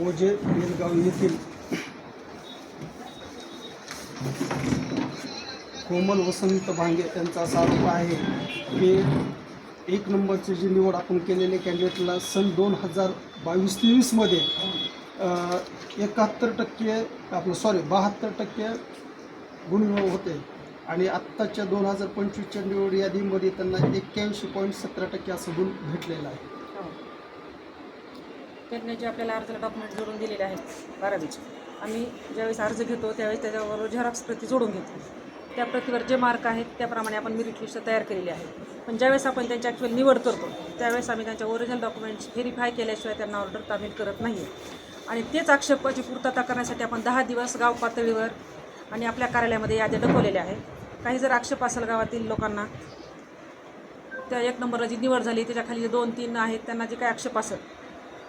बोजे बेलगाव येथील कोमल वसंत भांगे यांचा असा आरोप आहे. की एक नंबरची जी निवड आपण केलेले कॅन्डिडेटला सन दोन हजार बावीस तेवीसमध्ये एकाहत्तर टक्के आपलं सॉरी बहात्तर टक्के गुण होते. आणि आत्ताच्या दोन हजार पंचवीसच्या निवड यादीमध्ये त्यांना एक्क्याऐंशी पॉईंट सतरा टक्के असं गुण भेटलेलं आहे. त्यांनी जे आपल्याला अर्जाला डॉक्युमेंट जोडून दिलेले आहेत बारावीचे. आम्ही ज्यावेळेस अर्ज घेतो त्यावेळेस त्याच्याबरोबर झेरॉक्स प्रती जोडून घेतो. त्या प्रतीवर जे मार्क आहेत त्याप्रमाणे आपण मेरिट लिस्ट तयार केलेली आहे. पण ज्यावेळेस आपण त्यांची ॲक्च्युअल निवड करतो त्यावेळेस आम्ही त्यांच्या ओरिजिनल डॉक्युमेंट्स व्हेरीफाय केल्याशिवाय त्यांना ऑर्डर तामील करत नाही आणि तेच आक्षेपाची पूर्तता करण्यासाठी आपण दहा दिवस गाव पातळीवर आणि आपल्या कार्यालयामध्ये याद्या दाखवलेल्या आहे काही जर आक्षेप असेल गावातील लोकांना त्या एक नंबरला जी निवड झाली त्याच्याखाली जे दोन तीन आहेत त्यांना जे काही आक्षेप असेल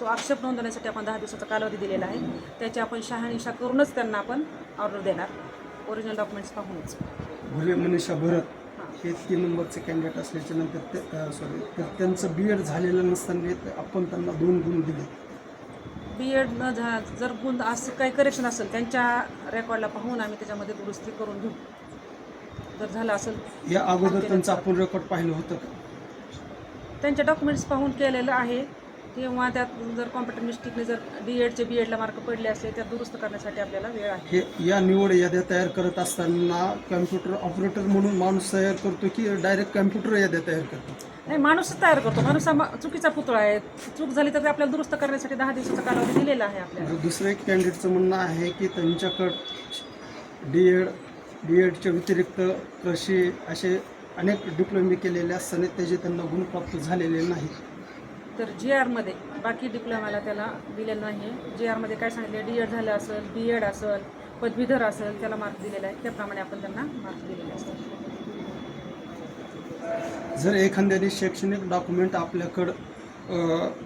तो आक्षेप नोंदवण्यासाठी आपण दहा दिवसाचा कालावधी दिलेला आहे. त्याची आपण शहानिशा करूनच त्यांना आपण ऑर्डर देणार. ओरिजिनल डॉक्युमेंट्स पाहूनच. भुले मनीषा भरत हे. तीन नंबरचे कॅन्डिडेट असल्याच्या नंतर ते सॉरी तर त्यांचं बी एड झालेलं नसताना आपण त्यांना दोन गुण दिले. बी एड न झा जर गुण असं काही करेक्शन असेल त्यांच्या रेकॉर्डला पाहून आम्ही त्याच्यामध्ये दुरुस्ती करून घेऊ. जर झालं असेल या अगोदर त्यांचं आपण रेकॉर्ड पाहिलं होतं का? त्यांचे डॉक्युमेंट्स पाहून केलेलं आहे. किंवा त्यात जर कॉम्प्युटर मिस्टेकने जर डी एडचे बी एडला मार्क पडले असले तर दुरुस्त करण्यासाठी आपल्याला वेळ आहे. हे या निवड याद्या तयार करत असताना कम्प्युटर ऑपरेटर म्हणून माणूस तयार करतो की डायरेक्ट कम्प्युटर याद्या तयार करतो? नाही माणूसच तयार करतो. माणूस हा मा- चुकीचा पुतळा आहे. चूक झाली तर ते आपल्याला दुरुस्त करण्यासाठी दहा दिवसाचा कालावधी दिलेला आहे आपल्याला. दुसरं एक कॅन्डिडेटचं म्हणणं आहे की त्यांच्याकडं डी एड डी एडच्या व्यतिरिक्त कृषी असे अनेक डिप्लोमे केलेले असताना त्याचे त्यांना गुण प्राप्त झालेले नाहीत. तर जी आरमध्ये बाकी डिप्लोमाला त्याला दिलेलं नाही आहे जी आरमध्ये काय सांगितले डी एड झालं असेल बी एड असेल पदवीधर असेल त्याला मार्क दिलेला आहे. त्याप्रमाणे आपण त्यांना मार्क दिलेले असतात. जर एखाद्याने शैक्षणिक डॉक्युमेंट आपल्याकडं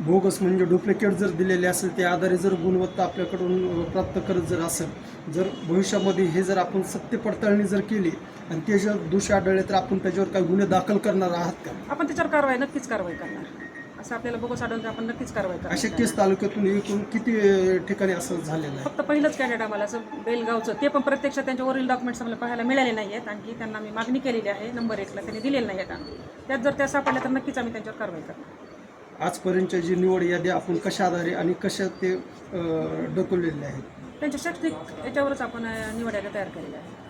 बोगस म्हणजे डुप्लिकेट जर दिलेले असेल त्या आधारे जर गुणवत्ता आपल्याकडून प्राप्त करत जर असेल जर भविष्यामध्ये हे जर आपण सत्य पडताळणी जर केली आणि ते जर दोषी आढळले तर आपण त्याच्यावर काही गुन्हे दाखल करणार आहात का? आपण त्याच्यावर कारवाई नक्कीच कारवाई करणार. असं आपल्याला बघून आढळून तर आपण नक्कीच कारवाई करणार अशा तालुक्यातून एकूण किती ठिकाणी असं झालेलं आहे? फक्त पहिलंच कॅन्डिडेट आम्हाला असं बेलगावचं ते पण प्रत्यक्षात त्यांच्या वरील डॉक्युमेंट्स आम्हाला पाहायला मिळाले नाही आहेत आणखी त्यांना आम्ही मागणी केलेली आहे नंबर एकला त्यांनी दिलेले नाही आहेत त्यात जर त्या सापडल्या तर नक्कीच आम्ही त्यांच्यावर कारवाई करणार. आजपर्यंतच्या जी निवड यादी आपण कशा आधारे आणि कशा ते अ, ढकललेले आहेत? त्यांच्या शैक्षणिक याच्यावरच आपण अं, निवडायला तयार केलेलं आहे.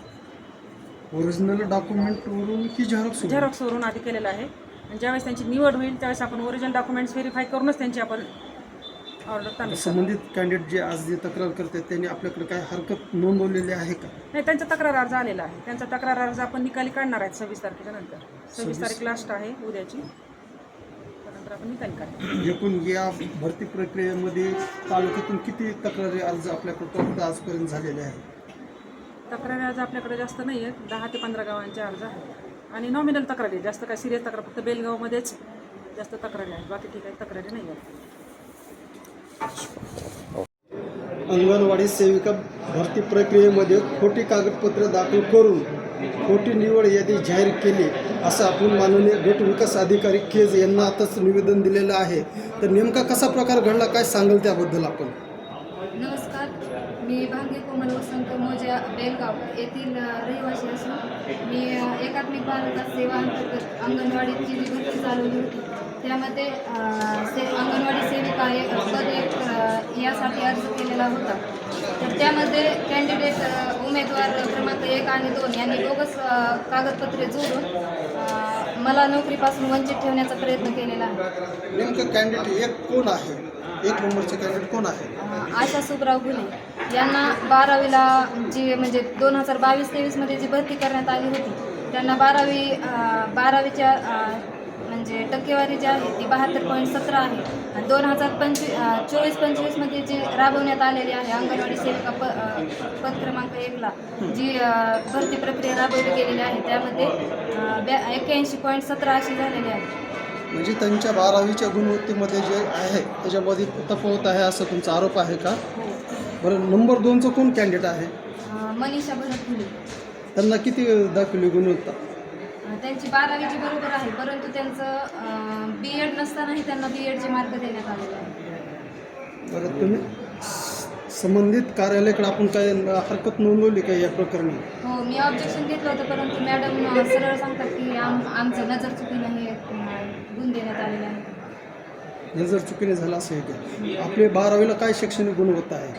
ओरिजिनल डॉक्युमेंटवरून की झेरॉक्स झेरॉक्सवरून आधी केलेलं आहे. आणि ज्यावेळेस त्यांची निवड होईल त्यावेळेस आपण ओरिजिनल डॉक्युमेंट्स व्हेरीफाय करूनच त्यांची आपण ऑर्डर संबंधित कॅन्डिडेट जे आज जे तक्रार करतात त्यांनी आपल्याकडे काय हरकत नोंदवलेली आहे का? नाही त्यांचा तक्रार अर्ज आलेला आहे. त्यांचा तक्रार अर्ज आपण निकाली काढणार आहेत सव्वीस तारखेच्या नंतर. सव्वीस तारीख लास्ट आहे उद्याची. त्यानंतर आपण निकाली काढणार. एकूण या भरती प्रक्रियेमध्ये तालुक्यातून किती तक्रारी अर्ज आपल्याकडे आजपर्यंत झालेले आहेत? तक्रारी अर्ज आपल्याकडे जास्त नाही आहेत दहा ते पंधरा गावांचे अर्ज आहेत. आणि नॉमिनल तक्रारी जास्त काय सिरियस तक्रार फक्त बेलगावमध्येच जास्त तक्रारी आहेत. बाकी ठिकाणी तक्रारी नाही आहेत. अंगणवाडी सेविका भरती प्रक्रियेमध्ये खोटी कागदपत्र दाखल करून खोटी निवड यादी जाहीर केली असं आपण माननीय गट विकास अधिकारी केज यांना आताच निवेदन दिलेलं आहे. तर नेमका कसा प्रकार घडला काय सांगाल त्याबद्दल आपण? नमस्कार. मी भांगे कोमल वसंत मोजा बेलगाव येथील रहिवासी असून मी एकात्मिक बालविकास सेवा अंतर्गत अंगणवाडीची जी भरती चालवली होती त्यामध्ये से अंगणवाडी सेविका एक पद एक यासाठी अर्ज केलेला होता. तर त्यामध्ये कॅन्डिडेट उमेदवार क्रमांक एक आणि दोन यांनी बोगस कागदपत्रे जोडून मला नोकरीपासून वंचित ठेवण्याचा प्रयत्न केलेला आहे. नेमकं कॅन्डिडेट एक कोण आहे? एक नंबरचे कॅन्डिडेट कोण आहे? आशा सुबराव घुले यांना बारावीला जी म्हणजे दोन हजार बावीस तेवीसमध्ये जी भरती करण्यात आली होती त्यांना बारावी बारावीच्या म्हणजे टक्केवारी जी आहे ती बहात्तर पॉईंट सतरा आहे. आणि दोन हजार पंचवीस चोवीस पंचवीसमध्ये जी राबवण्यात आलेली आहे अंगणवाडी सेविका प पद क्रमांक एकला जी भरती प्रक्रिया राबवली गेलेली आहे. त्यामध्ये ब्या एक्क्याऐंशी पॉईंट सतरा अशी झालेली आहे. म्हणजे त्यांच्या बारावीच्या गुणवत्तेमध्ये जे आहे त्याच्यामध्ये तफावत आहे असा तुमचा आरोप आहे का? बरं नंबर दोनचं कोण कॅन्डिडेट आहे? मनीषा भरत त्यांना किती दाखवली गुणवत्ता? त्यांची बारावीची बरोबर आहे परंतु त्यांचं बी एड नसतानाही त्यांना बी एडचे मार्क देण्यात आलेले आहे बरं तुम्ही संबंधित कार्यालयाकडे आपण काय हरकत नोंदवली का या प्रकरणी हो मी ऑब्जेक्शन घेतलं होतं परंतु मॅडम सरळ सांगतात की आम आमचं नजर चुकीनं हे अ, गुण देण्यात आलेलं आहे हे जर चुकीने झालं असेल का? आपले बारावीला काय शैक्षणिक गुणवत्ता आहे?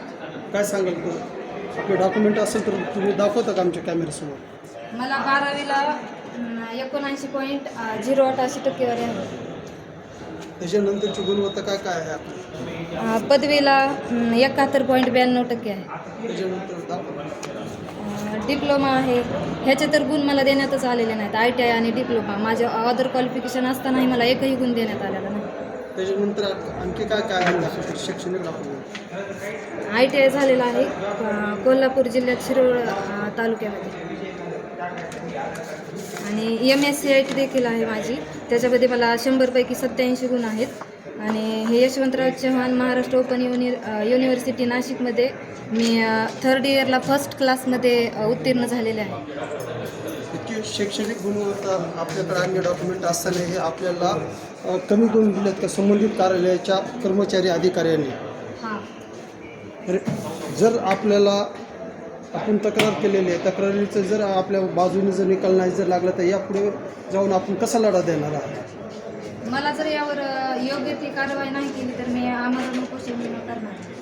काय सांगाल तर आपले डॉक्युमेंट असेल तर तुम्ही दाखवता का आमच्या कॅमेऱ्यासमोर मला बारावीला एकोणऐंशी पॉईंट झिरो अठ्ठाऐंशी टक्केवारी आहे. त्याच्यानंतरची गुणवत्ता काय काय आहे आपली अ, पदवीला एकाहत्तर पॉईंट ब्याण्णव टक्के आहे. त्याच्यानंतर दाखवा. अ, डिप्लोमा आहे. ह्याचे तर गुण मला देण्यातच आलेले नाहीत. आय टी आय आणि डिप्लोमा माझ्या अदर क्वालिफिकेशन असतानाही मला एकही गुण देण्यात आलेला नाही. त्याच्यानंतर आणखी काय काय आहे शैक्षणिक आय टी आय झालेला आहे. अ, कोल्हापूर जिल्ह्यात शिरोळ अ, तालुक्यामध्ये. आणि M S C I T देखील आहे माझी. त्याच्यामध्ये मला शंभरपैकी सत्याऐंशी गुण आहेत. आणि हे Yashwantrao Chavan Maharashtra open uni university नाशिकमध्ये मी थर्ड इयरला फर्स्ट क्लासमध्ये उत्तीर्ण झालेले आहे. इतकी शैक्षणिक गुणवत्ता आपल्याकडे अन्य डॉक्युमेंट असताना हे आपल्याला कमी गुण दिलेत का? संबंधित कार्यालयाच्या कर्मचारी अधिकाऱ्यांनी? हां. जर आपल्याला आपण तक्रार केलेली आहे. तक्रारीचं जर आपल्या बाजूने जर निकाल नाही जर लागला तर यापुढे जाऊन आपण कसा लढा देणार आहात? मला जर यावर अ, योग्य ती कारवाई नाही केली तर मी आम्हाला उपोषण करणार.